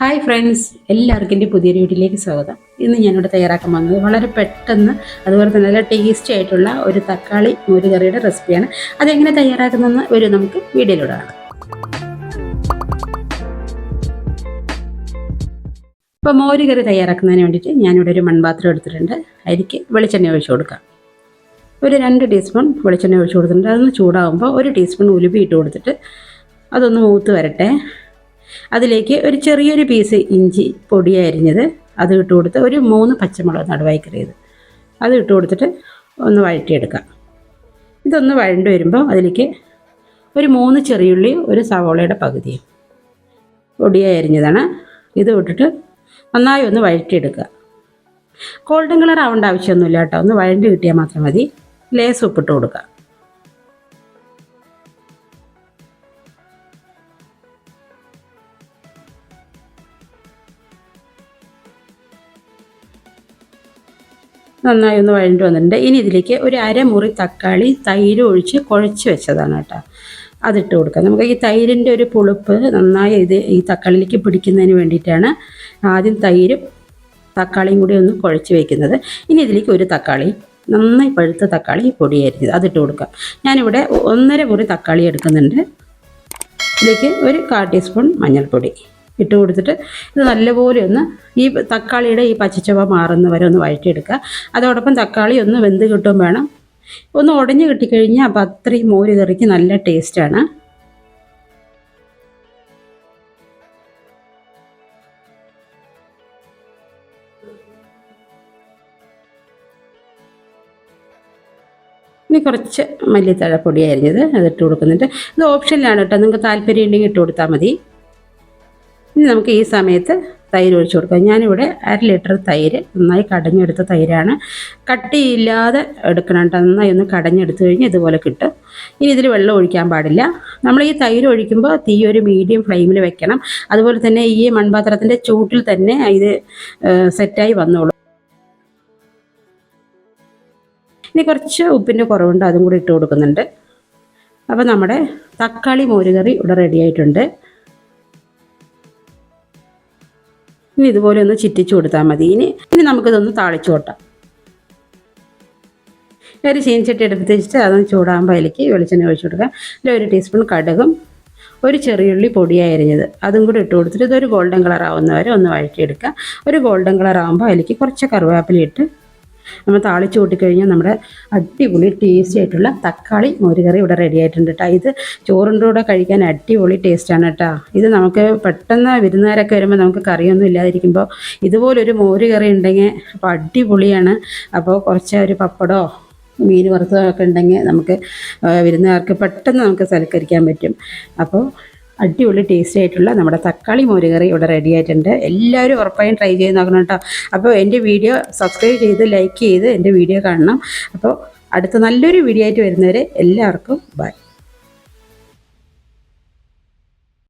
Hi friends എല്ലാവർക്കും എന്റെ പുതിയൊരു വീട്ടിലേക്ക് സ്വാഗതം. ഇന്ന് ഞാനിവിടെ തയ്യാറാക്കാൻ വന്നത് വളരെ പെട്ടെന്ന് അതുപോലെ തന്നെ നല്ല ടേസ്റ്റി ആയിട്ടുള്ള ഒരു തക്കാളി മോരുകറിയുടെ റെസിപ്പിയാണ് അതെങ്ങനെ തയ്യാറാക്കുന്നതെന്ന് ഒരു നമുക്ക് വീഡിയോയിലൂടെ കാണാം. ഇപ്പോൾ മോരുകറി തയ്യാറാക്കുന്നതിന് വേണ്ടിയിട്ട് ഞാനിവിടെ ഒരു മൺപാത്രം എടുത്തിട്ടുണ്ട്. അതിലേക്ക് വെളിച്ചെണ്ണ ഒഴിച്ചു കൊടുക്കാം. ഒരു രണ്ട് ടീസ്പൂൺ വെളിച്ചെണ്ണ ഒഴിച്ചു കൊടുത്തിട്ടുണ്ട്. അതൊന്ന് ചൂടാകുമ്പോൾ ഒരു ടീസ്പൂൺ ഉലുപി ഇട്ട് കൊടുത്തിട്ട് അതൊന്ന് മൂത്ത് വരട്ടെ. അതിലേക്ക് ഒരു ചെറിയൊരു പീസ് ഇഞ്ചി പൊടി അരിഞ്ഞത് അത് ഇട്ട് കൊടുത്ത് ഒരു മൂന്ന് പച്ചമുളക് നടുവായി കറിയത് അത് ഇട്ട് കൊടുത്തിട്ട് ഒന്ന് വഴറ്റിയെടുക്കാം. ഇതൊന്ന് വഴണ്ട് വരുമ്പോൾ അതിലേക്ക് ഒരു മൂന്ന് ചെറിയുള്ളി ഒരു സവോളയുടെ പകുതിയും പൊടിയായി അരിഞ്ഞതാണ്. ഇത് ഇട്ടിട്ട് നന്നായി ഒന്ന് വഴറ്റിയെടുക്കുക. ഗോൾഡൻ കളർ ആവേണ്ട ആവശ്യമൊന്നുമില്ല കേട്ടോ. ഒന്ന് വഴണ്ട് കിട്ടിയാൽ മാത്രം മതി. ലേസ് ഉപ്പിട്ട് കൊടുക്കുക. നന്നായി ഒന്ന് വഴണ്ടി വന്നിട്ടുണ്ട്. ഇനി ഇതിലേക്ക് ഒരു അരമുറി തക്കാളി തൈര് ഒഴിച്ച് കുഴച്ച് വെച്ചതാണ് കേട്ടോ. അതിട്ട് കൊടുക്കുക നമുക്ക് ഈ തൈരിന്റെ ഒരു പുളിപ്പ് നന്നായി ഇത് ഈ തക്കാളിയിലേക്ക് പിടിക്കുന്നതിന് വേണ്ടിയിട്ടാണ് ആദ്യം തൈരും തക്കാളിയും കൂടി ഒന്ന് കുഴച്ച് വയ്ക്കുന്നത് ഇനി ഇതിലേക്ക് ഒരു തക്കാളി നന്നായി പഴുത്ത തക്കാളി പൊടിയായിരിക്കും അതിട്ട് കൊടുക്കുക ഞാനിവിടെ ഒന്നര മുറി തക്കാളി എടുക്കുന്നുണ്ട്. ഇതിലേക്ക് ഒരു കാ ടീസ്പൂൺ മഞ്ഞൾപ്പൊടി. ഇട്ട് കൊടുത്തിട്ട് ഇത് നല്ലപോലെ ഒന്ന് ഈ തക്കാളിയുടെ ഈ പച്ചച്ചവ മാറുന്ന വരെ ഒന്ന് വഴറ്റിയെടുക്കുക. അതോടൊപ്പം തക്കാളി ഒന്ന് വെന്ത് കിട്ടും വേണം. ഒന്ന് ഉടഞ്ഞു കിട്ടിക്കഴിഞ്ഞാൽ അപ്പോൾ അത്രയും മോര് കറിക്ക് നല്ല ടേസ്റ്റാണ്. ഇനി കുറച്ച് മല്ലിത്തഴ പൊടി അരിഞ്ഞത് അതിട്ട് കൊടുക്കുന്നുണ്ട്. ഇത് ഓപ്ഷനിലാണ് കേട്ടോ. നിങ്ങൾക്ക് താല്പര്യം ഉണ്ടെങ്കിൽ ഇട്ട് കൊടുത്താൽ മതി. ഇനി നമുക്ക് ഈ സമയത്ത് തൈര് ഒഴിച്ചു കൊടുക്കാം. ഞാനിവിടെ അര ലിറ്റർ തൈര് നന്നായി കടഞ്ഞെടുത്ത തൈരാണ്. കട്ടിയില്ലാതെ എടുക്കണം കേട്ടോ. നന്നായി ഒന്ന് കടഞ്ഞെടുത്ത് കഴിഞ്ഞ് ഇതുപോലെ കിട്ടും. ഇനി ഇതിൽ വെള്ളം ഒഴിക്കാൻ പാടില്ല. നമ്മൾ ഈ തൈര് ഒഴിക്കുമ്പോൾ തീ ഒരു മീഡിയം ഫ്ലെയിമിൽ വെക്കണം. അതുപോലെ തന്നെ ഈ മൺപാത്രത്തിന്റെ ചൂട്ടിൽ തന്നെ ഇത് സെറ്റായി വന്നോളൂ. ഇനി കുറച്ച് ഉപ്പിന്റെ കുറവുണ്ട് അതും കൂടി ഇട്ട് കൊടുക്കുന്നുണ്ട്. അപ്പോൾ നമ്മുടെ തക്കാളി മോരുകറി ഇവിടെ റെഡി ആയിട്ടുണ്ട്. ഇനി ഇതുപോലെ ഒന്ന് ചിറ്റിച്ചു കൊടുത്താൽ മതി. ഇനി ഇനി നമുക്കിതൊന്ന് താളിച്ചു കൊട്ടാം ഒരു ചീനച്ചട്ടി എടുത്ത് വെച്ചിട്ട് അതൊന്ന് ചൂടാകുമ്പോൾ അതിലേക്ക് വെളിച്ചെണ്ണ ഒഴിച്ചു കൊടുക്കാം അതിൽ ഒരു ടീസ്പൂൺ കടുകും ഒരു ചെറിയുള്ളി പൊടിയായി അരിഞ്ഞത്. അതും കൂടി ഇട്ട് കൊടുത്തിട്ട് ഇതൊരു ഗോൾഡൻ കളർ ആവുന്നവരെ ഒന്ന് വഴറ്റിയെടുക്കുക. ഒരു ഗോൾഡൻ കളർ ആകുമ്പോൾ അതിലേക്ക് കുറച്ച് കറിവേപ്പില ഇട്ട് നമ്മൾ താളിച്ച് കൂട്ടിക്കഴിഞ്ഞാൽ നമ്മുടെ അടിപൊളി ടേസ്റ്റി ആയിട്ടുള്ള തക്കാളി മോരുകറി ഇവിടെ റെഡി ആയിട്ടുണ്ട് കേട്ടോ ഇത് ചോറിന്റെ കൂടെ കഴിക്കാൻ അടിപൊളി ടേസ്റ്റാണ് കേട്ടോ ഇത് നമുക്ക് പെട്ടെന്ന് വിരുന്നുകാരൊക്കെ വരുമ്പോൾ നമുക്ക് കറിയൊന്നും ഇല്ലാതിരിക്കുമ്പോൾ ഇതുപോലൊരു മോരുകറി ഉണ്ടെങ്കിൽ അപ്പോൾ അടിപൊളിയാണ്. അപ്പോൾ കുറച്ച് ഒരു പപ്പടമോ മീൻ വറുത്തതൊക്കെ ഉണ്ടെങ്കിൽ നമുക്ക് വിരുന്നുകാർക്ക് പെട്ടെന്ന് നമുക്ക് സൽക്കരിക്കാൻ പറ്റും. അപ്പോൾ അടിപൊളി ടേസ്റ്റി ആയിട്ടുള്ള നമ്മുടെ തക്കാളി മോരുകറി ഇവിടെ റെഡി ആയിട്ടുണ്ട്. എല്ലാവരും ഉറപ്പായും ട്രൈ ചെയ്ത് നോക്കണം കേട്ടോ അപ്പോൾ എന്റെ വീഡിയോ സബ്സ്ക്രൈബ് ചെയ്ത് ലൈക്ക് ചെയ്ത് എന്റെ വീഡിയോ കാണണം. അപ്പോൾ അടുത്ത നല്ലൊരു വീഡിയോ ആയിട്ട് വരുന്നവരെ എല്ലാവർക്കും ബൈ